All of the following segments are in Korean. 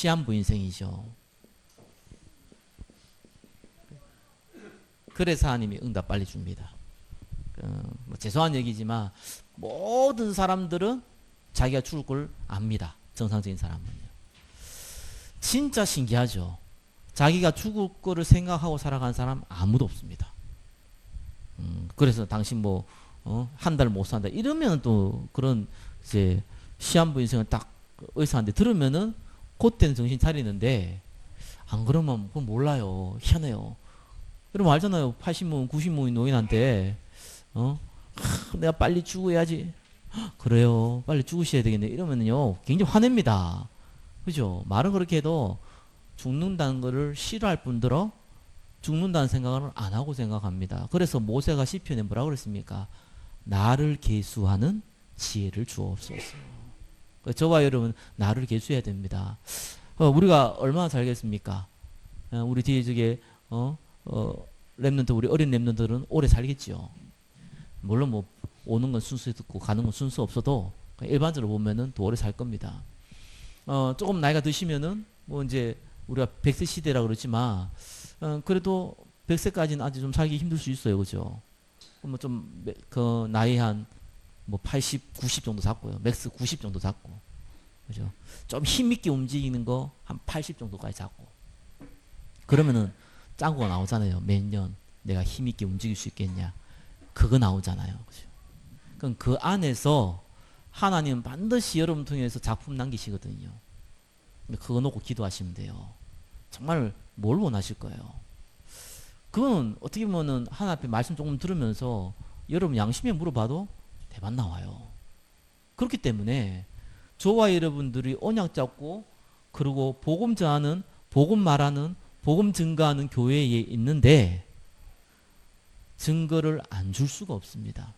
시한부 인생이죠. 그래서 하나님이 응답 빨리 줍니다. 어, 뭐 죄송한 얘기지만 모든 사람들은 자기가 죽을 걸 압니다. 정상적인 사람은요. 진짜 신기하죠. 자기가 죽을 거를 생각하고 살아가는 사람 아무도 없습니다. 음, 그래서 당신 뭐, 어, 한 달 못 산다. 이러면 또 그런 이제 시한부 인생을 딱 의사한테 들으면은 그때는 정신 차리는데 안 그러면 그건 몰라요. 희한해요. 그러면 알잖아요. 80모, 90모인 노인한테 어? 하, 내가 빨리 죽어야지. 헉, 그래요. 빨리 죽으셔야 되겠네. 이러면요. 굉장히 화냅니다. 그죠? 말은 그렇게 해도 죽는다는 것을 싫어할 뿐더러 죽는다는 생각을 안 하고 생각합니다. 그래서 모세가 시편에 뭐라 그랬습니까? 나를 계수하는 지혜를 주옵소서. 그 저와 여러분 나를 계수해야 됩니다. 어, 우리가 얼마나 살겠습니까? 어, 우리 뒤에 저게 어, 어, 랩런트 우리 어린 랩런트들은 오래 살겠지요. 물론 뭐 오는 건 순수 있고 가는 건 순수 없어도 일반적으로 보면은 더 오래 살 겁니다. 어, 조금 나이가 드시면은 뭐 이제 우리가 100세 시대라 그러지만 어, 그래도 100세까지는 아직 좀 살기 힘들 수 있어요. 그죠? 뭐좀그 나이 한 뭐 80, 90 정도 잡고요. 맥스 90 정도 잡고. 그죠? 좀 힘있게 움직이는 거 한 80 정도까지 잡고. 그러면은 짱구가 나오잖아요. 몇년 내가 힘있게 움직일 수 있겠냐. 그거 나오잖아요. 그죠? 그럼 그 안에서 하나님은 반드시 여러분 통해서 작품 남기시거든요. 그거 놓고 기도하시면 돼요. 정말 뭘 원하실 거예요? 그건 어떻게 보면은 하나 앞에 말씀 조금 들으면서 여러분 양심에 물어봐도 대만 나와요. 그렇기 때문에 저와 여러분들이 언약 잡고 그리고 복음 전하는 복음 말하는 복음 증가하는 교회에 있는데 증거를 안 줄 수가 없습니다.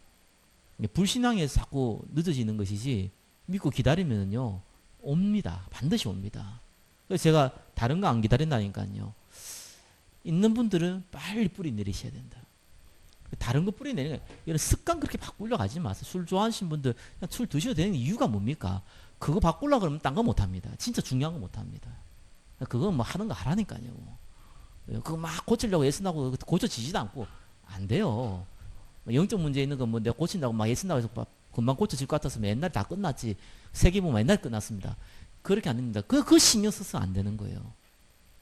불신앙에서 자꾸 늦어지는 것이지 믿고 기다리면요 옵니다. 반드시 옵니다. 그래서 제가 다른 거 안 기다린다니까요. 있는 분들은 빨리 뿌리 내리셔야 된다. 다른 거 뿌리 내리는 거 이런 습관 그렇게 바꾸려 가지 마세요. 술 좋아하시는 분들 그냥 술 드셔도 되는 이유가 뭡니까? 그거 바꾸려 그러면 딴 거 못 합니다. 진짜 중요한 거 못 합니다. 그건 뭐 하는 거 하라니까요. 그거 막 고치려고 애쓴다고 고쳐지지도 않고 안 돼요. 영적 문제 있는 건 뭐 내가 고친다고 막 애쓴다고 해서 막 금방 고쳐질 것 같았으면 옛날에 다 끝났지. 세계 보면 옛날에 끝났습니다. 그렇게 안 됩니다. 그, 그 신경 써서 안 되는 거예요.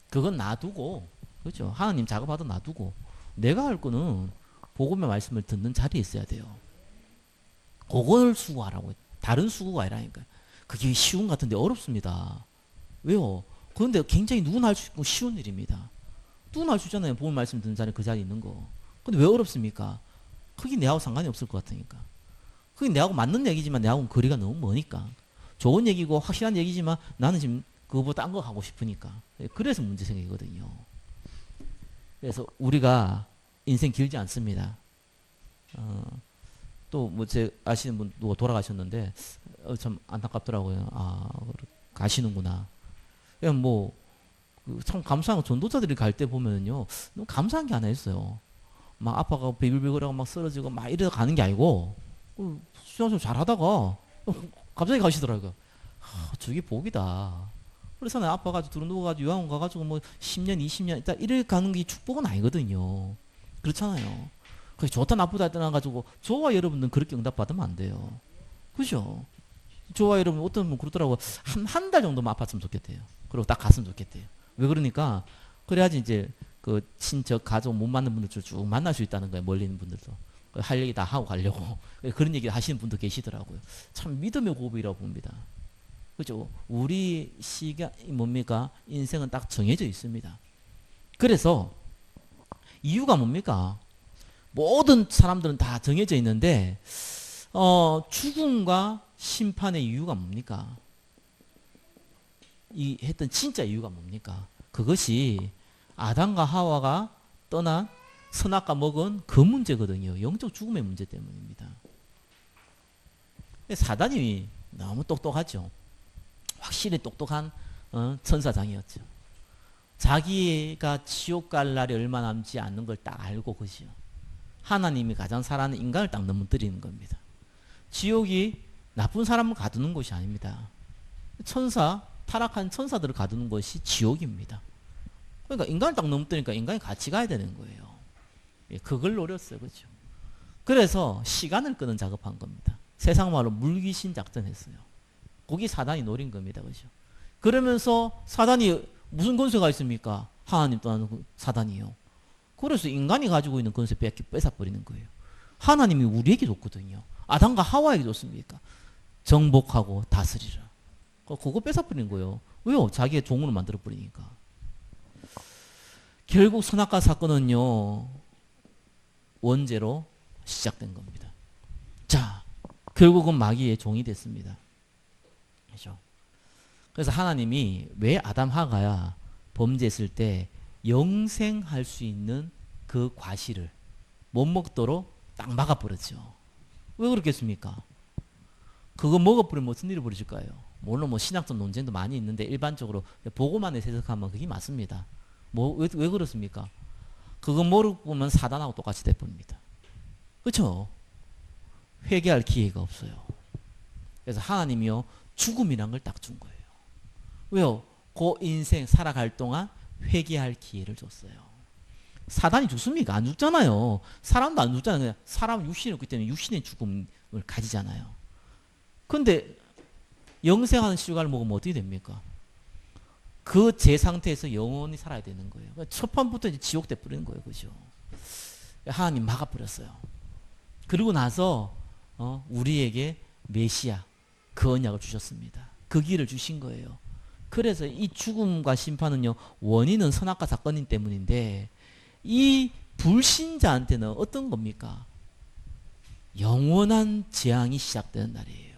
그건 놔두고, 그렇죠. 하나님 작업하도 놔두고, 내가 할 거는 복음의 말씀을 듣는 자리에 있어야 돼요. 그걸 수고하라고. 다른 수고가 아니라니까. 그게 쉬운 것 같은데 어렵습니다. 왜요? 그런데 굉장히 누구나 할 수 있고 쉬운 일입니다. 누구나 할 수 있잖아요. 복음 말씀 듣는 자리에 그 자리에 있는 거. 근데 왜 어렵습니까? 그게 내하고 상관이 없을 것 같으니까. 그게 내하고 맞는 얘기지만 내하고는 거리가 너무 머니까. 좋은 얘기고 확실한 얘기지만 나는 지금 그거보다 딴 거 하고 싶으니까. 그래서 문제 생기거든요. 그래서 우리가 인생 길지 않습니다. 어, 또뭐 제 아시는 분 누가 돌아가셨는데 어, 참 안타깝더라고요. 아 가시는구나. 그냥 뭐 참 감사한 거 전도자들이 갈 때 보면요 너무 감사한 게 하나 있어요. 막 아빠가 비글비글하고 막 쓰러지고 막 이래 가는 게 아니고 어, 수영 좀 잘하다가 어, 갑자기 가시더라고요. 아, 저게 복이다. 그래서 내 아빠가 들어 누워가지고 유학원 가가지고 뭐 10년, 20년 있다 이래 가는 게 축복은 아니거든요. 그렇잖아요. 그게 좋다 나쁘다 떠나가지고 저와 여러분들은 그렇게 응답받으면 안 돼요. 그죠? 저와 여러분 어떤 분 그러더라고 한 한 달 정도만 아팠으면 좋겠대요. 그리고 딱 갔으면 좋겠대요. 왜 그러니까 그래야지 이제 그 친척 가족 못 맞는 분들 쭉 만날 수 있다는 거예요. 멀리 있는 분들도 할 얘기 다 하고 가려고 그런 얘기 하시는 분도 계시더라고요. 참 믿음의 고백이라고 봅니다. 그죠? 우리 시가 뭡니까? 인생은 딱 정해져 있습니다. 그래서 이유가 뭡니까? 모든 사람들은 다 정해져 있는데 어, 죽음과 심판의 이유가 뭡니까? 이 했던 진짜 이유가 뭡니까? 그것이 아담과 하와가 떠난 선악과 먹은 그 문제거든요. 영적 죽음의 문제 때문입니다. 사단이 너무 똑똑하죠. 확실히 똑똑한 어, 천사장이었죠. 자기가 지옥 갈 날이 얼마 남지 않는 걸 딱 알고 그지요. 하나님이 가장 사랑하는 인간을 딱 넘어뜨리는 겁니다. 지옥이 나쁜 사람을 가두는 곳이 아닙니다. 천사 타락한 천사들을 가두는 것이 지옥입니다. 그러니까 인간을 딱 넘뜨니까 인간이 같이 가야 되는 거예요. 예, 그걸 노렸어요. 그죠? 그래서 시간을 끄는 작업한 겁니다. 세상 말로 물귀신 작전했어요. 거기 사단이 노린 겁니다. 그죠? 그러면서 사단이 무슨 권세가 있습니까? 하나님 또한 그 사단이요. 그래서 인간이 가지고 있는 권세 뺏기 뺏어버리는 거예요. 하나님이 우리에게 줬거든요. 아담과 하와에게 줬습니까? 정복하고 다스리라. 그거 뺏어버리는 거예요. 왜요? 자기의 종으로 만들어버리니까. 결국 선악과 사건은요, 원죄로 시작된 겁니다. 자, 결국은 마귀의 종이 됐습니다. 그죠? 그래서 하나님이 왜 아담 하가야 범죄했을 때 영생할 수 있는 그 과실을 못 먹도록 딱 막아버렸죠. 왜 그렇겠습니까? 그거 먹어버리면 무슨 일이 벌어질까요? 물론 뭐 신학적 논쟁도 많이 있는데 일반적으로 보고만 해석하면 그게 맞습니다. 뭐왜 왜 그렇습니까? 그거 모르고 보면 사단하고 똑같이 돼버립니다. 그렇죠? 회개할 기회가 없어요. 그래서 하나님이요 죽음이란 걸 딱 준 거예요. 왜요? 그 인생 살아갈 동안 회개할 기회를 줬어요. 사단이 죽습니까? 안 죽잖아요. 사람도 안 죽잖아요. 사람은 육신이 없기 때문에 육신의 죽음을 가지잖아요. 근데 영생하는 시간을 먹으면 어떻게 됩니까? 그 제 상태에서 영원히 살아야 되는 거예요. 그러니까 첫 판부터 이제 지옥 돼 버리는 거예요. 그죠? 하나님 막아버렸어요. 그리고 나서 어, 우리에게 메시아 그 언약을 주셨습니다. 그 길을 주신 거예요. 그래서 이 죽음과 심판은요 원인은 선악과 사건인 때문인데 이 불신자한테는 어떤 겁니까? 영원한 재앙이 시작되는 날이에요.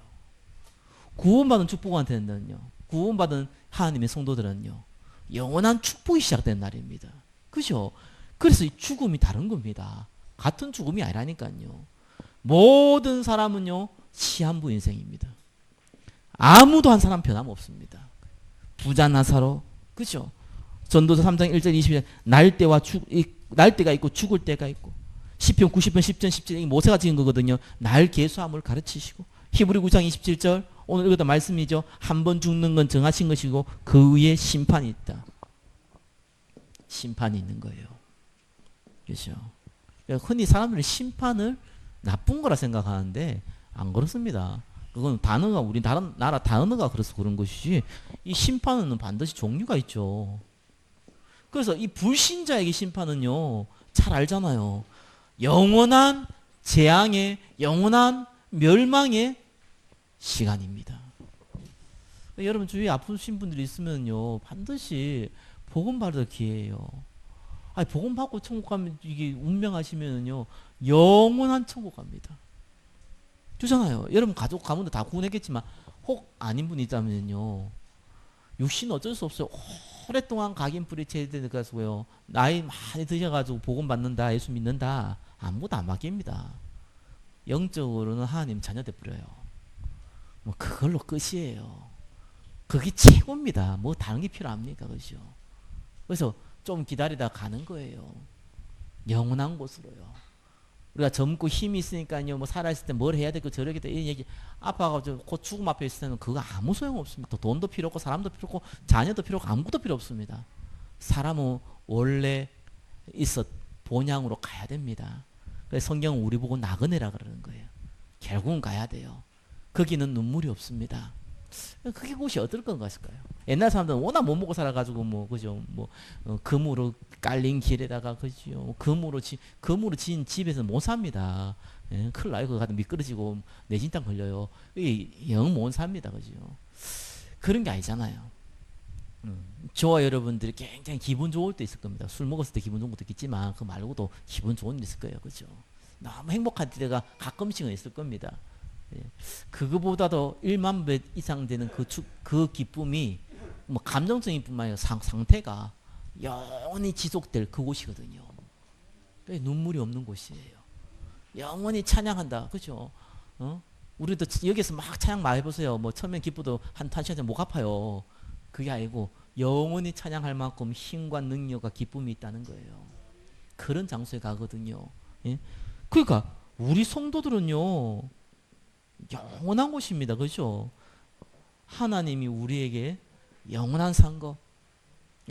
구원받은 축복한테는요 구원받은 하나님의 성도들은요 영원한 축복이 시작되는 날입니다. 그죠? 그래서 이 죽음이 다른 겁니다. 같은 죽음이 아니라니까요. 모든 사람은요 시한부 인생입니다. 아무도 한 사람 변함없습니다. 부자 나사로 그죠? 전도서 3장 1절 20절 날 때와 죽 날 때가 있고 죽을 때가 있고 시편 90편 10전 17절 모세가 지은 거거든요. 날 계수함을 가르치시고 히브리 9장 27절 오늘 읽었던 말씀이죠. 한 번 죽는 건 정하신 것이고 그 위에 심판이 있다. 심판이 있는 거예요. 그렇죠? 흔히 사람들이 심판을 나쁜 거라 생각하는데 안 그렇습니다. 그건 단어가 우리 다른 나라 단어가 그래서 그런 것이지 이 심판은 반드시 종류가 있죠. 그래서 이 불신자에게 심판은요 잘 알잖아요. 영원한 재앙의 영원한 멸망의 시간입니다. 여러분 주위에 아프신 분들이 있으면요 반드시 복음 받을 기회예요. 아니 복음 받고 천국 가면 이게 운명하시면요 영원한 천국 갑니다. 주잖아요. 여러분 가족 가문도 다 구원했겠지만 혹 아닌 분이 있다면요. 육신 어쩔 수 없어요. 오랫동안 각인 뿌리 제대가지고요. 나이 많이 드셔가지고 복음 받는다, 예수 믿는다 아무것도 안 바뀝니다. 영적으로는 하나님 자녀 돼버려요. 뭐 그걸로 끝이에요. 그게 최고입니다. 뭐 다른 게 필요합니까, 그죠? 그래서 좀 기다리다 가는 거예요. 영원한 곳으로요. 우리가 젊고 힘이 있으니까요. 뭐 살아있을 때 뭘 해야 되고 저러겠다 이런 얘기 아파가지고 곧 죽음 앞에 있을 때는 그거 아무 소용 없습니다. 돈도 필요 없고 사람도 필요 없고 자녀도 필요 없고 아무것도 필요 없습니다. 사람은 원래 있었 본향으로 가야 됩니다. 그래서 성경은 우리 보고 나그네라 그러는 거예요. 결국은 가야 돼요. 거기는 눈물이 없습니다. 그게 곳이 어떨 것 같을까요? 옛날 사람들은 워낙 못 먹고 살아가지고 뭐 그죠 뭐 어, 금으로 깔린 길에다가 그죠 금으로 지 금으로 지은 집에서 못 삽니다. 예, 큰일 나요. 그거 가다 미끄러지고 내진탕 걸려요. 영못 삽니다. 그죠? 그런 게 아니잖아요. 음, 저와 여러분들이 굉장히 기분 좋을 때 있을 겁니다. 술 먹었을 때 기분 좋은 것도 있겠지만 그 말고도 기분 좋은 일 있을 거예요. 그죠? 너무 행복한 때가 가끔씩은 있을 겁니다. 예. 그거보다도 1만 배 이상 되는 그, 주, 그 기쁨이 뭐 감정적인 뿐만 아니라 상, 상태가 영원히 지속될 그곳이거든요. 눈물이 없는 곳이에요. 영원히 찬양한다. 그죠? 어? 우리도 여기서 막 찬양 많이 해보세요. 뭐 처음엔 기쁘도 한, 한 시간 목 아파요. 그게 아니고 영원히 찬양할 만큼 힘과 능력과 기쁨이 있다는 거예요. 그런 장소에 가거든요. 예? 그러니까 우리 성도들은요. 영원한 곳입니다. 그죠? 하나님이 우리에게 영원한 상급.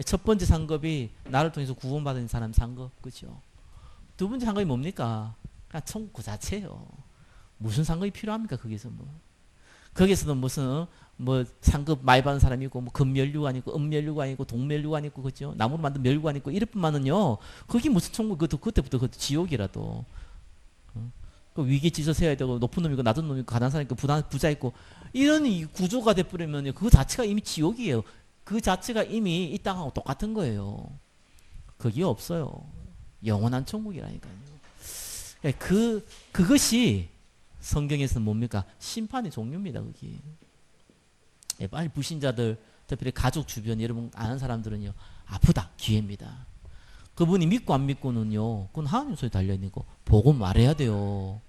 첫 번째 상급이 나를 통해서 구원받은 사람 상급, 그죠? 두 번째 상급이 뭡니까? 그냥 천국 그 자체예요. 무슨 상급이 필요합니까? 거기서 뭐. 거기서도 무슨 뭐 상급 많이 받은 사람이 있고 뭐 금멸류관 있고 은멸류관 있고 동멸류관 있고 그죠? 나무로 만든 멸류관 있고 이럴 뿐만은요. 그게 무슨 천국 그것도 그때부터 그 지옥이라도. 어? 그 위기 지서 세야 되고 높은 놈이고 낮은 놈이고 가난 사람 있고 부자, 부자 있고 이런 이 구조가 돼버리면요. 그 자체가 이미 지옥이에요. 그 자체가 이미 이 땅하고 똑같은 거예요. 그게 없어요. 영원한 천국이라니까요. 그 그것이 성경에서는 뭡니까? 심판의 종류입니다. 그게. 예, 빨리 불신자들 특별히 가족 주변 여러분 아는 사람들은요 아프다 기회입니다. 그분이 믿고 안 믿고는요 그건 하나님 손에 달려 있는 거 복음 말해야 돼요.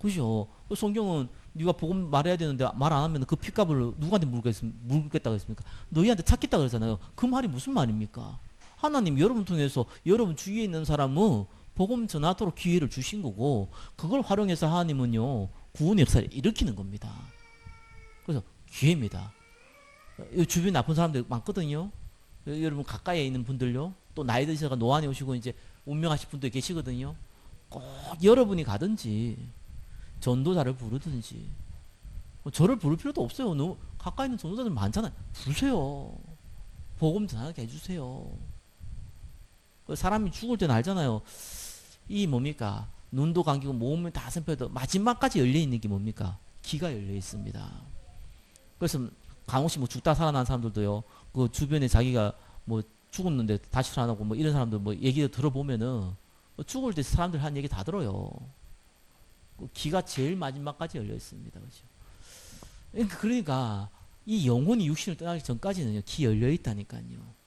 그죠? 그 성경은 네가 복음 말해야 되는데 말 안 하면 그 핏값을 누구한테 물겠, 물겠다고 했습니까? 너희한테 찾겠다 그러잖아요. 그 말이 무슨 말입니까? 하나님 여러분 통해서 여러분 주위에 있는 사람은 복음 전하도록 기회를 주신 거고 그걸 활용해서 하나님은요 구원의 역사를 일으키는 겁니다. 그래서 기회입니다. 주변 나쁜 사람들 많거든요. 여러분 가까이에 있는 분들요. 또 나이 드셔가 노안에 오시고 이제 운명하실 분들 계시거든요. 꼭 여러분이 가든지 전도자를 부르든지 뭐 저를 부를 필요도 없어요. 너무 가까이 있는 전도자들 많잖아요. 부르세요. 복음 전하게 해주세요. 그 사람이 죽을 때는 알잖아요. 이 뭡니까? 눈도 감기고 몸을 다 선펴도 마지막까지 열려 있는 게 뭡니까? 기가 열려 있습니다. 그래서 간혹시 뭐 죽다 살아난 사람들도요. 그 주변에 자기가 뭐 죽었는데 다시 살아나고 뭐 이런 사람들 뭐 얘기 들어보면은 뭐 죽을 때 사람들 한 얘기 다 들어요. 그 기가 제일 마지막까지 열려 있습니다. 그렇죠? 그러니까, 그러니까 이 영혼이 육신을 떠나기 전까지는요. 기 열려 있다니까요.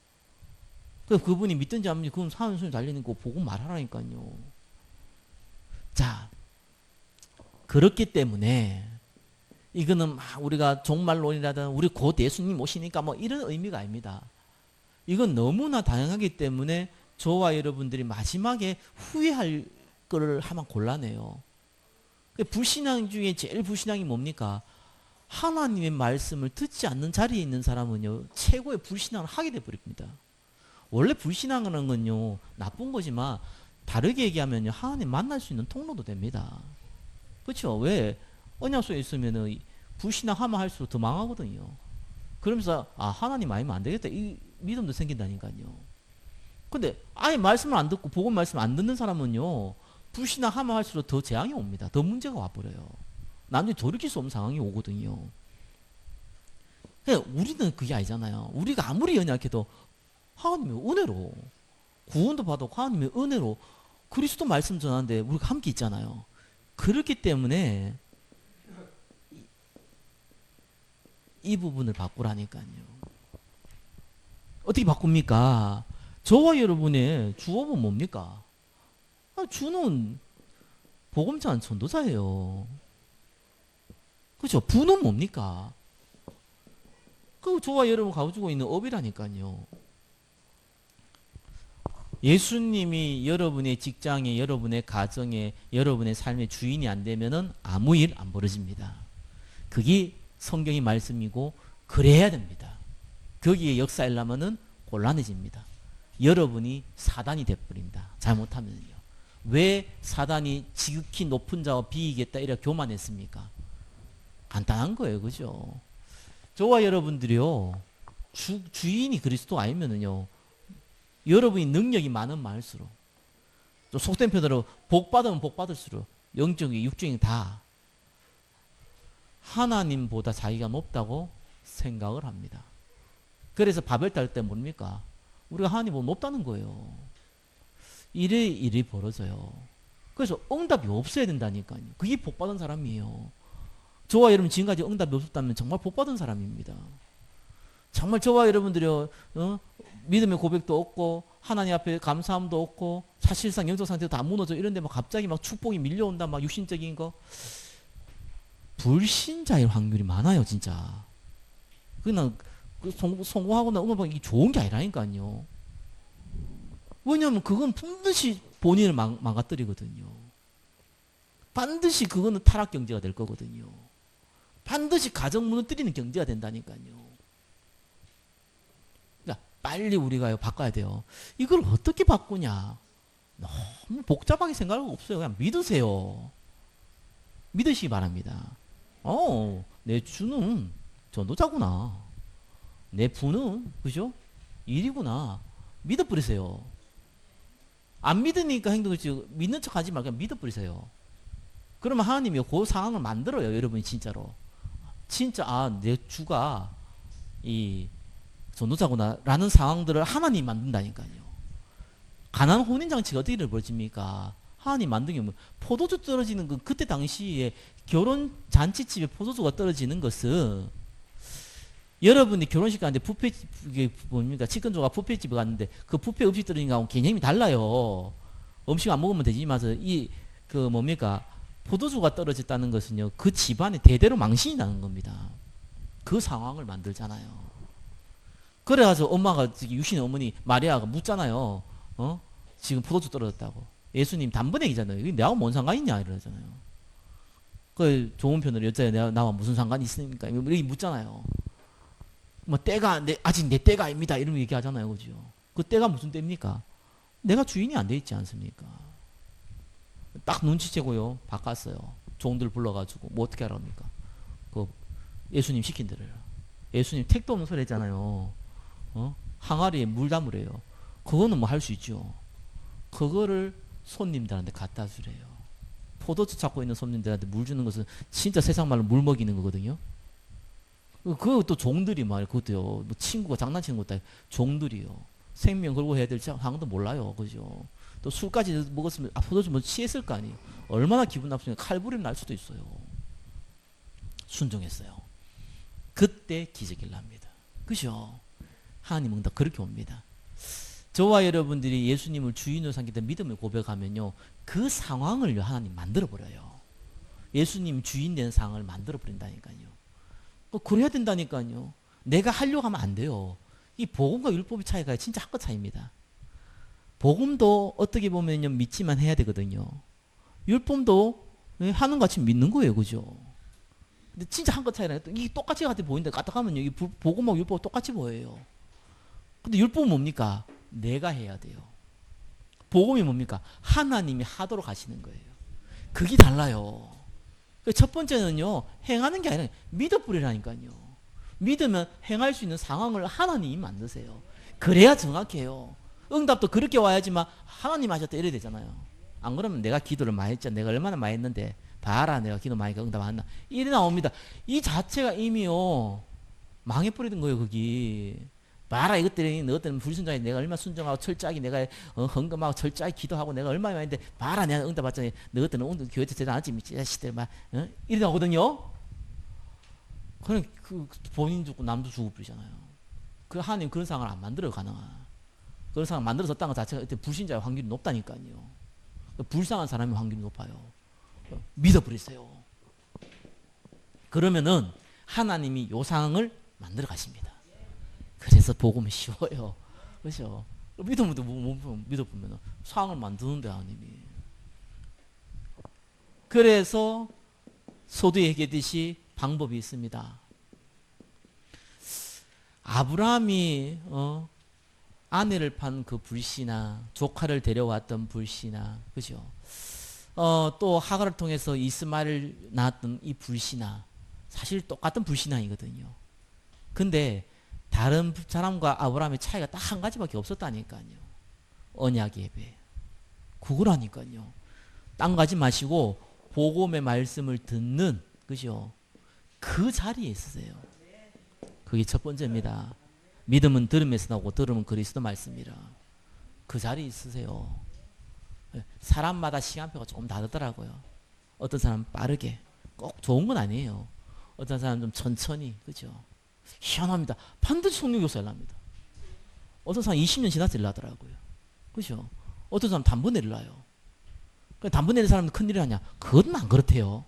그 그분이 믿든지 안 믿든지 그건 사는 손이 달리는 거 보고 말하라니까요. 자, 그렇기 때문에 이거는 막 우리가 종말론이라든 우리 곧 예수님 오시니까 뭐 이런 의미가 아닙니다. 이건 너무나 다양하기 때문에 저와 여러분들이 마지막에 후회할 거를 하면 곤란해요. 그 불신앙 중에 제일 불신앙이 뭡니까? 하나님의 말씀을 듣지 않는 자리에 있는 사람은요, 최고의 불신앙을 하게 돼버립니다. 원래 불신앙하는 건요, 나쁜 거지만, 다르게 얘기하면요, 하나님 만날 수 있는 통로도 됩니다. 그렇죠? 왜? 언약 속에 있으면은 불신앙 하면 할수록 더 망하거든요. 그러면서 아 하나님 아니면 안 되겠다 이 믿음도 생긴다니까요. 근데 아예 말씀을 안 듣고 복음 말씀 안 듣는 사람은요 불신앙하면 할수록 더 재앙이 옵니다. 더 문제가 와버려요. 나중에 돌이킬 수 없는 상황이 오거든요. 우리는 그게 아니잖아요. 우리가 아무리 연약해도 하나님의 은혜로 구원도 받아 하나님의 은혜로 그리스도 말씀 전하는데 우리가 함께 있잖아요. 그렇기 때문에 이 부분을 바꾸라니까요. 어떻게 바꿉니까? 저와 여러분의 주업은 뭡니까? 아, 주는 복음전 전도사예요. 그죠? 부는 뭡니까? 그 저와 여러분 가지고 있는 업이라니까요. 예수님이 여러분의 직장에, 여러분의 가정에, 여러분의 삶의 주인이 안 되면은 아무 일 안 벌어집니다. 그게 성경의 말씀이고 그래야 됩니다. 거기에 역사하려면은 곤란해집니다. 여러분이 사단이 돼버립니다. 잘못하면요. 왜 사단이 지극히 높은 자와 비이겠다 이렇게 교만했습니까? 간단한 거예요. 그죠? 저와 여러분들이요. 주, 주인이 그리스도 아니면은요. 여러분이 능력이 많은 많을수록 또 속된 표현으로 복 받으면 복 받을수록 영적인 육적인 다 하나님보다 자기가 높다고 생각을 합니다. 그래서 바벨 탈때 뭡니까? 우리가 하나님보다 높다는 거예요. 일이 일이 벌어져요. 그래서 응답이 없어야 된다니까요. 그게 복 받은 사람이에요. 저와 여러분 지금까지 응답이 없었다면 정말 복 받은 사람입니다. 정말 저와 여러분들이 어? 믿음의 고백도 없고 하나님 앞에 감사함도 없고 사실상 영적 상태도 다 무너져 이런데 막 갑자기 막 축복이 밀려온다 막 육신적인 거 불신자일 확률이 많아요, 진짜. 그냥 그 성 공하거나 음악이 좋은 게 아니라니까요. 왜냐하면 그건 반드시 본인을 망, 망가뜨리거든요. 반드시 그거는 타락 경제가 될 거거든요. 반드시 가정 무너뜨리는 경제가 된다니까요. 빨리 우리가 바꿔야 돼요. 이걸 어떻게 바꾸냐? 너무 복잡하게 생각할 거 없어요. 그냥 믿으세요. 믿으시기 바랍니다. 어, 내 주는 전도자구나. 내 부는 그죠? 일이구나. 믿어버리세요. 안 믿으니까 행동을 지금 믿는 척 하지 말고 그냥 믿어버리세요. 그러면 하나님이 그 상황을 만들어요. 여러분이 진짜로. 진짜 아 내 주가 이 전도자구나라는 상황들을 하나님 만든다니까요. 가난 혼인 장치가 어떻게 벌어집니까? 하나님 만든 게 뭐, 포도주 떨어지는 그 그때 당시에 결혼 잔치집에 포도주가 떨어지는 것은 여러분이 결혼식 가는데 뷔페 이게 뭡니까 치킨조가 뷔페집에 갔는데 그 뷔페 음식 떨어진 거하고 개념이 달라요. 음식 안 먹으면 되지만 이그 뭡니까 포도주가 떨어졌다는 것은요 그 집안에 대대로 망신이 나는 겁니다. 그 상황을 만들잖아요. 그래가지고 엄마가 유신 어머니 마리아가 묻잖아요. 어 지금 포도주 떨어졌다고. 예수님 단번에이잖아요. 이게 내하고 뭔 상관 있냐 이러잖아요. 그 좋은 편으로 여자에 내가 나와 무슨 상관이 있습니까? 이렇게 묻잖아요. 뭐 때가 내, 아직 내 때가 아닙니다. 이런 얘기하잖아요, 그죠? 그 때가 무슨 때입니까? 내가 주인이 안 돼 있지 않습니까? 딱 눈치채고요, 바꿨어요. 종들 불러가지고 뭐 어떻게 하랍니까? 그 예수님 시킨 대로 예수님 택도 없는 소리 했잖아요. 어? 항아리에 물 담으래요. 그거는 뭐 할 수 있죠. 그거를 손님들한테 갖다 주래요. 포도주 찾고 있는 손님들한테 물 주는 것은 진짜 세상 말로 물 먹이는 거거든요. 그것도 종들이 말 그것도요. 뭐 친구가 장난치는 것도 아니고 종들이요. 생명 걸고 해야 될 상황도 몰라요. 그죠? 또 술까지 먹었으면 아, 포도주 뭐 취했을 거 아니에요. 얼마나 기분 나쁘니까 칼부림 날 수도 있어요. 순종했어요. 그때 기적이 납니다. 그죠? 하나님 응답 그렇게 옵니다. 저와 여러분들이 예수님을 주인으로 삼기때 믿음을 고백하면요. 그 상황을 하나님 만들어 버려요. 예수님 주인 된 상황을 만들어 버린다니까요. 그래야 된다니까요. 내가 하려고 하면 안 돼요. 이 복음과 율법의 차이가 진짜 한끗 차이입니다. 복음도 어떻게 보면요 믿지만 해야 되거든요. 율법도 예, 하는 같이 믿는 거예요, 그죠? 근데 진짜 한끗 차이라 이게 똑같이 같아 보이는데 까딱하면 이 복음하고 율법 똑같이 보여요. 근데 율법은 뭡니까? 내가 해야 돼요. 복음이 뭡니까? 하나님이 하도록 하시는 거예요. 그게 달라요. 그첫 번째는요, 행하는 게 아니라 믿어버리라니까요. 믿으면 행할 수 있는 상황을 하나님이 만드세요. 그래야 정확해요. 응답도 그렇게 와야지만 하나님 하셨다 이래야 되잖아요. 안 그러면 내가 기도를 많이 했죠. 내가 얼마나 많이 했는데 봐라 내가 기도 많이 응답 안 나. 이래 나옵니다. 이 자체가 이미요 망해버리는 거예요. 거기. 봐라 이것들이 너희들은 불순종해 내가 얼마나 순종하고 철저하게 내가 어, 헌금하고 철저하게 기도하고 내가 얼마나 했는데 봐라 내가 응답 받잖니 너희들은 오늘 교회 대체 안 하지 자식들 막 어? 이래 나거든요? 그냥 그 본인 죽고 남도 죽고 버리잖아요. 그 하나님 그런 상황을 안 만들어 가능한. 그런 상황 만들어졌다는 것 자체가 불신자의 확률이 높다니까요. 불쌍한 사람의 확률이 높아요. 믿어버리세요. 그러면은 하나님이 요 상황을 만들어 가십니다 그래서 복음이 쉬워요. 그렇죠? 믿음도 못 믿어 보면 상황을 만드는데 하나님이. 그래서 소도 얘기했듯이 방법이 있습니다. 아브라함이 어, 아내를 판 그 불신아, 조카를 데려왔던 불신아, 그죠? 어, 또 하가를 통해서 이스마엘을 낳았던 이 불신아, 사실 똑같은 불신앙이거든요. 근데 다른 사람과 아브라함의 차이가 딱 한 가지밖에 없었다니까요. 언약 예배. 그거라니까요. 딴 가지 마시고 복음의 말씀을 듣는 그죠? 그 자리에 있으세요. 그게 첫 번째입니다. 믿음은 들음에서 나오고 들음은 그리스도 말씀이라. 그 자리에 있으세요. 사람마다 시간표가 조금 다르더라고요. 어떤 사람 빠르게 꼭 좋은 건 아니에요. 어떤 사람 좀 천천히 그죠? 희한합니다. 반드시 성령교사 일납니다. 어떤 사람 20년 지나서 일나더라고요. 그죠? 어떤 사람 단번에 일나요. 단번에 일 사람은 큰일을 하냐? 그건 안 그렇대요.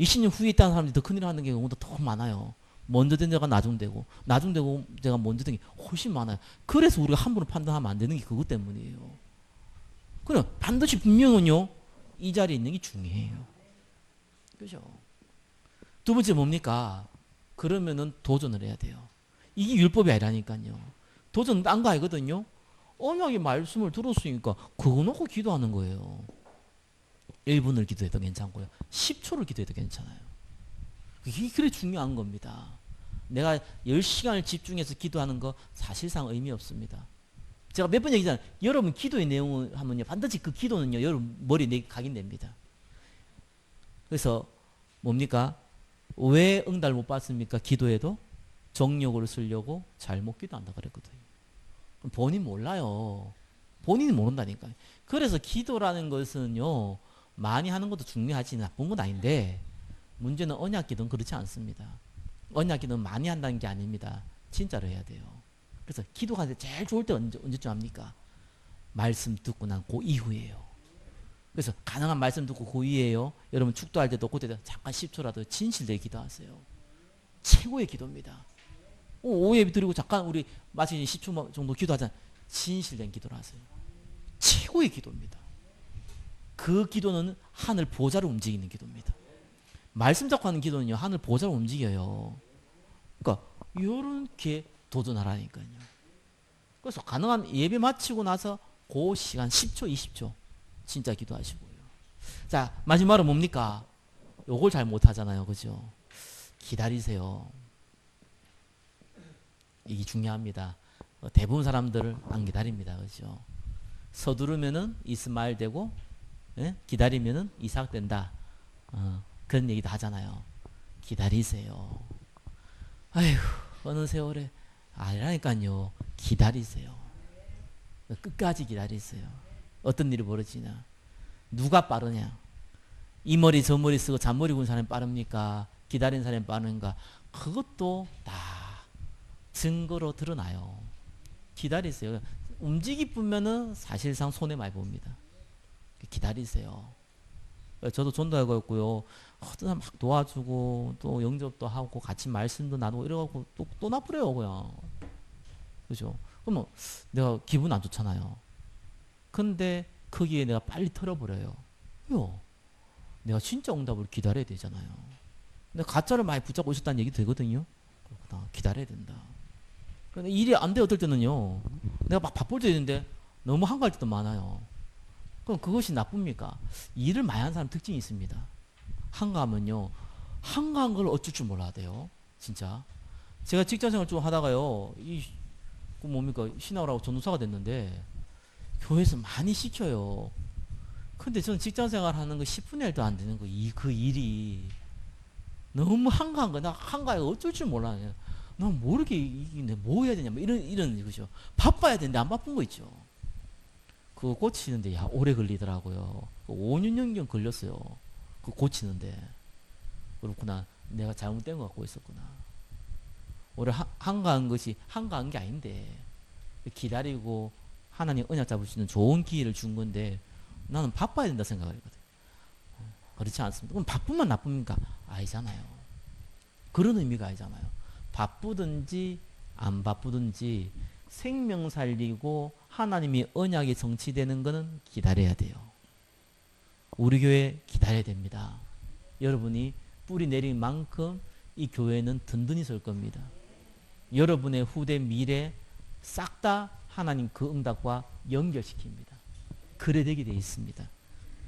20년 후에 있다는 사람들이 더 큰일을 하는 경우도 더 많아요. 먼저 된 데가 나중 되고, 나중 되고 제가 먼저 된 게 훨씬 많아요. 그래서 우리가 함부로 판단하면 안 되는 게 그것 때문이에요. 그럼 반드시 분명은요, 이 자리에 있는 게 중요해요. 그죠? 두 번째 뭡니까? 그러면은 도전을 해야 돼요. 이게 율법이 아니라니까요. 도전 딴거 아니거든요. 언약의 말씀을 들었으니까 그거 놓고 기도하는 거예요. 1분을 기도해도 괜찮고요. 10초를 기도해도 괜찮아요. 그게 그래 중요한 겁니다. 내가 10시간을 집중해서 기도하는 거 사실상 의미 없습니다. 제가 몇 번 얘기잖아요. 여러분 기도의 내용을 하면요. 반드시 그 기도는요. 여러분 머리에 내 각인됩니다. 그래서 뭡니까? 왜 응답을 못 받습니까? 기도해도 정력으로 쓰려고 잘못 기도한다 그랬거든요. 본인 몰라요. 본인이 모른다니까요. 그래서 기도라는 것은요. 많이 하는 것도 중요하지 나쁜 건 아닌데 문제는 언약 기도는 그렇지 않습니다. 언약 기도는 많이 한다는 게 아닙니다. 진짜로 해야 돼요. 그래서 기도가 제일 좋을 때 언제, 언제쯤 합니까? 말씀 듣고 난 그 이후에요. 그래서 가능한 말씀 듣고 그 이후에요. 여러분 축도할 때도 그때도 잠깐 10초라도 진실되게 기도하세요. 최고의 기도입니다. 오예비 드리고 잠깐 우리 마치 10초 정도 기도하자 진실된 기도를 하세요. 최고의 기도입니다. 그 기도는 하늘 보좌를 움직이는 기도입니다. 말씀 잡고 하는 기도는요, 하늘 보좌를 움직여요. 그러니까, 이렇게 도전하라니까요. 그래서 가능한 예배 마치고 나서 그 시간 10초, 20초 진짜 기도하시고요. 자, 마지막으로 뭡니까? 요걸 잘 못하잖아요. 그죠? 기다리세요. 이게 중요합니다. 어, 대부분 사람들을 안 기다립니다. 그죠? 서두르면은 이스마엘 되고 예? 기다리면은 이삭 된다. 어, 그런 얘기도 하잖아요. 기다리세요. 아휴 어느 세월에 아니라니까요. 기다리세요. 끝까지 기다리세요. 어떤 일이 벌어지냐. 누가 빠르냐. 이 머리 저 머리 쓰고 잔머리 군 사람이 빠릅니까? 기다린 사람이 빠른가? 그것도 다 증거로 드러나요. 기다리세요. 움직이 뿌면은 사실상 손해 많이 봅니다. 기다리세요. 저도 전도하고 있고요. 어떤 막 도와주고 또 영접도 하고 같이 말씀도 나누고 이래갖고 또, 또 나쁘래요 그냥. 그죠? 그러면 내가 기분 안 좋잖아요. 근데 거기에 내가 빨리 털어버려요. 요. 내가 진짜 응답을 기다려야 되잖아요. 근데 가짜를 많이 붙잡고 있었다는 얘기 되거든요. 그렇구나. 기다려야 된다. 근데 일이 안 돼 어떨 때는요. 내가 막 바쁠 때 있는데 너무 한가할 때도 많아요. 그럼 그것이 나쁩니까? 일을 많이 하는 사람 특징이 있습니다. 한가하면요. 한가한 걸 어쩔 줄 몰라야 돼요. 진짜. 제가 직장 생활 좀 하다가요. 이, 그 뭡니까? 신하라고 전도사가 됐는데, 교회에서 많이 시켜요. 근데 저는 직장 생활 하는 거 10분의 1도 안 되는 거, 이, 그 일이. 너무 한가한 거, 나 한가해 어쩔 줄 몰라요. 난 모르게, 이게 뭐 해야 되냐, 뭐 이런, 이런, 이거죠. 바빠야 되는데 안 바쁜 거 있죠. 그거 고치는데 야 오래 걸리더라고요. 5년 연경 걸렸어요. 그 고치는데 그렇구나. 내가 잘못된 거 갖고 있었구나. 오래 한가한 것이 한가한 게 아닌데 기다리고 하나님 언약 잡을 수 있는 좋은 기회를 준 건데 나는 바빠야 된다 생각하거든. 그렇지 않습니다. 그럼 바쁘면 나쁩니까? 아니잖아요. 그런 의미가 아니잖아요. 바쁘든지 안 바쁘든지 생명 살리고 하나님이 언약이 정치되는 것은 기다려야 돼요. 우리 교회 기다려야 됩니다. 여러분이 뿌리 내린 만큼 이 교회는 든든히 설 겁니다. 여러분의 후대 미래 싹 다 하나님 그 응답과 연결시킵니다. 그래 되게 돼 있습니다.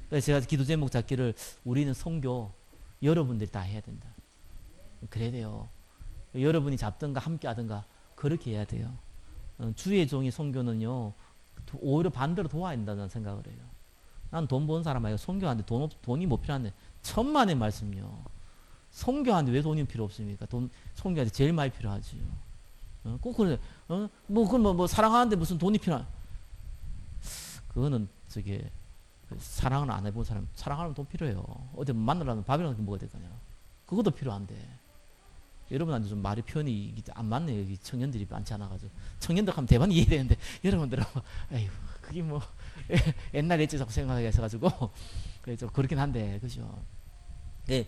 그래서 제가 기도 제목 잡기를 우리는 성교 여러분들이 다 해야 된다. 그래야 돼요. 여러분이 잡든가 함께 하든가 그렇게 해야 돼요. 어, 주의 종이 선교는요 오히려 반대로 도와야 된다는 생각을 해요. 난 돈 버는 사람 아니고 선교하는데 돈 돈이 뭐 필요한데 천만의 말씀요. 선교하는데 왜 돈이 필요 없습니까? 돈 선교하는데 제일 많이 필요하지요. 어, 꼭 그래. 어? 뭐 그럼 뭐, 뭐 사랑하는데 무슨 돈이 필요? 그거는 저게 사랑을 안 해본 사람 사랑하면 돈 필요해요. 어디 만나려면 밥이라도 먹어야 될 거냐. 그것도 필요한데. 여러분한테 좀 말이 표현이 안 맞네요. 여기 청년들이 많지 않아가지고. 청년들 하면 대만 이해되는데, 여러분들하고, 에휴, 그게 뭐, 옛날 엣지 자꾸 생각해가지고, 그래서 그렇긴 한데, 그죠. 네,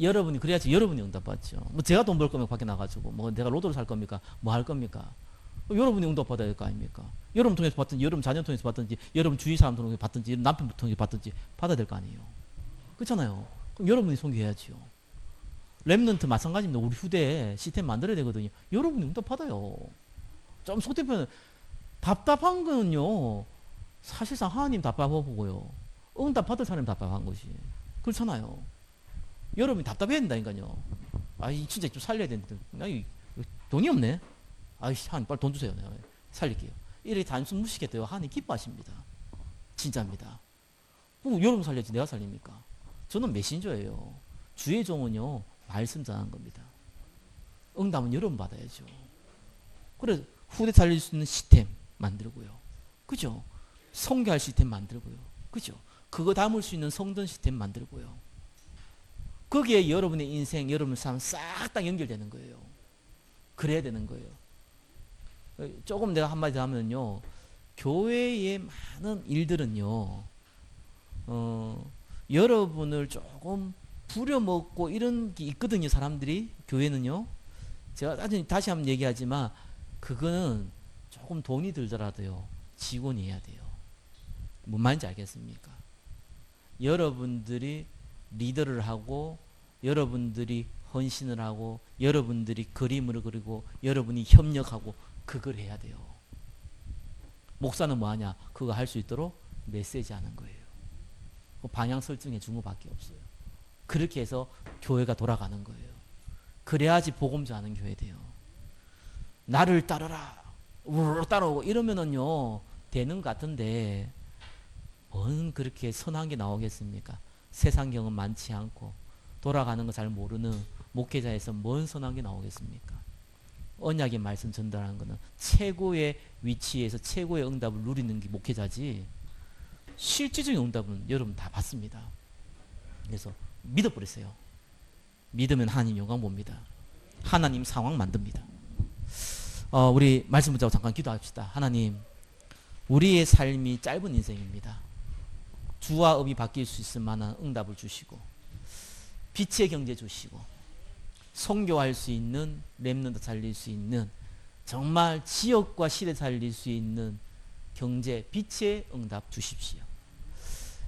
여러분이, 그래야지 여러분이 응답받죠. 뭐 제가 돈 벌 거면 밖에 나가지고, 뭐 내가 로또를 살 겁니까? 뭐 할 겁니까? 여러분이 응답받아야 될 거 아닙니까? 여러분 통해서 받든지, 여러분 자녀 통해서 받든지, 여러분 주위 사람 통해서 받든지, 남편 통해서 받든지, 받아야 될 거 아니에요. 그렇잖아요. 그럼 여러분이 송교해야지요. 랩런트 마찬가지입니다. 우리 후대에 시스템 만들어야 되거든요. 여러분이 응답 받아요. 좀 속되면 답답한 거는요. 사실상 하나님 답답하고요. 응답 받을 사람이 답답한 것이. 그렇잖아요. 여러분이 답답해야 된다니까요. 아 이 진짜 좀 살려야 되는데 나 이- 돈이 없네. 아이씨 하나님 빨리 돈 주세요. 살릴게요. 이렇게 단순 무식해도요 하나님 기뻐하십니다. 진짜입니다. 뭐 여러분 살려야지 내가 살립니까? 저는 메신저예요. 주의 종은요 말씀 전하는 겁니다. 응답은 여러분 받아야죠. 그래 후대 살릴 수 있는 시스템 만들고요. 그죠? 성교할 시스템 만들고요. 그죠? 그거 담을 수 있는 성전 시스템 만들고요. 거기에 여러분의 인생, 여러분의 삶 싹 다 연결되는 거예요. 그래야 되는 거예요. 어, 조금 내가 한마디 더 하면요. 교회의 많은 일들은요. 어, 여러분을 조금 부려먹고 이런 게 있거든요. 사람들이 교회는요. 제가 다시, 다시 한번 얘기하지만 그거는 조금 돈이 들더라도요. 직원이 해야 돼요. 뭔 말인지 알겠습니까? 여러분들이 리더를 하고 여러분들이 헌신을 하고 여러분들이 그림을 그리고 여러분이 협력하고 그걸 해야 돼요. 목사는 뭐 하냐? 그거 할 수 있도록 메시지 하는 거예요. 그 방향 설정해 준 것밖에 없어요. 그렇게 해서 교회가 돌아가는 거예요. 그래야지 복음 전하는 교회 돼요. 나를 따르라. 우르르 따라오고 이러면은요 되는 것 같은데 뭔 그렇게 선한 게 나오겠습니까? 세상 경험 많지 않고 돌아가는 거 잘 모르는 목회자에서 뭔 선한 게 나오겠습니까? 언약의 말씀 전달하는 거는 최고의 위치에서 최고의 응답을 누리는 게 목회자지 실질적인 응답은 여러분 다 받습니다. 그래서 믿어버리세요. 믿으면 하나님 영광 봅니다. 하나님 상황 만듭니다. 어, 우리 말씀 붙잡고 잠깐 기도합시다. 하나님, 우리의 삶이 짧은 인생입니다. 주와 업이 바뀔 수 있을 만한 응답을 주시고, 빛의 경제 주시고, 성교할 수 있는 렘넌트 살릴 수 있는 정말 지역과 시대 살릴 수 있는 경제 빛의 응답 주십시오.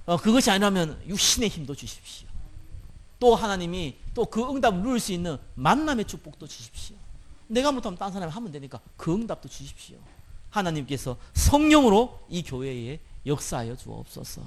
어, 그것이 아니라면 육신의 힘도 주십시오. 또 하나님이 또 그 응답을 누릴 수 있는 만남의 축복도 주십시오. 내가 못하면 딴 사람이 하면 되니까 그 응답도 주십시오. 하나님께서 성령으로 이 교회에 역사하여 주옵소서.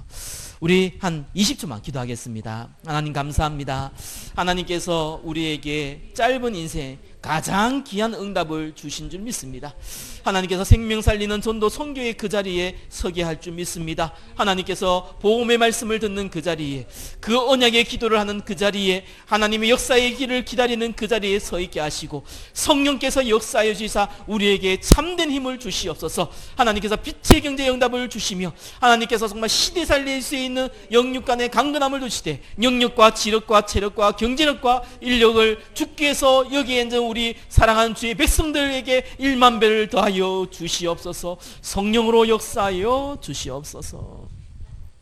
우리 한 20초만 기도하겠습니다. 하나님 감사합니다. 하나님께서 우리에게 짧은 인생 가장 귀한 응답을 주신 줄 믿습니다. 하나님께서 생명 살리는 전도 선교의 그 자리에 서게 할 줄 믿습니다. 하나님께서 보험의 말씀을 듣는 그 자리에 그 언약의 기도를 하는 그 자리에 하나님의 역사의 길을 기다리는 그 자리에 서 있게 하시고 성령께서 역사하여 주시사 우리에게 참된 힘을 주시옵소서. 하나님께서 빛의 경제 응답을 주시며 하나님께서 정말 시대 살릴 수 있는 영육 간의 강건함을 주시되 영육과 지력과 체력과 경제력과 인력을 주께서 여기에 있는 우리 사랑하는 주의 백성들에게 일만 배를 더하여 주시옵소서. 성령으로 역사하여 주시옵소서.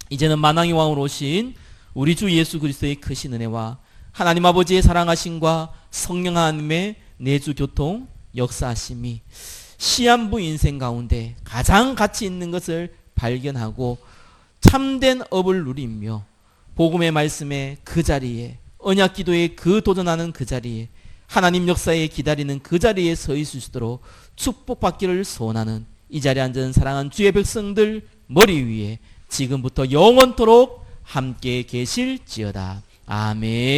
이제는 만왕의 왕으로 오신 우리 주 예수 그리스도의 크신 은혜와 하나님 아버지의 사랑하심과 성령 하나님의 내주 교통 역사하심이 시한부 인생 가운데 가장 가치 있는 것을 발견하고 참된 업을 누리며 복음의 말씀에 그 자리에 언약 기도에 그 도전하는 그 자리에 하나님 역사에 기다리는 그 자리에 서 있을 수 있도록 축복받기를 소원하는 이 자리에 앉은 사랑하는 주의 백성들 머리 위에 지금부터 영원토록 함께 계실지어다. 아멘.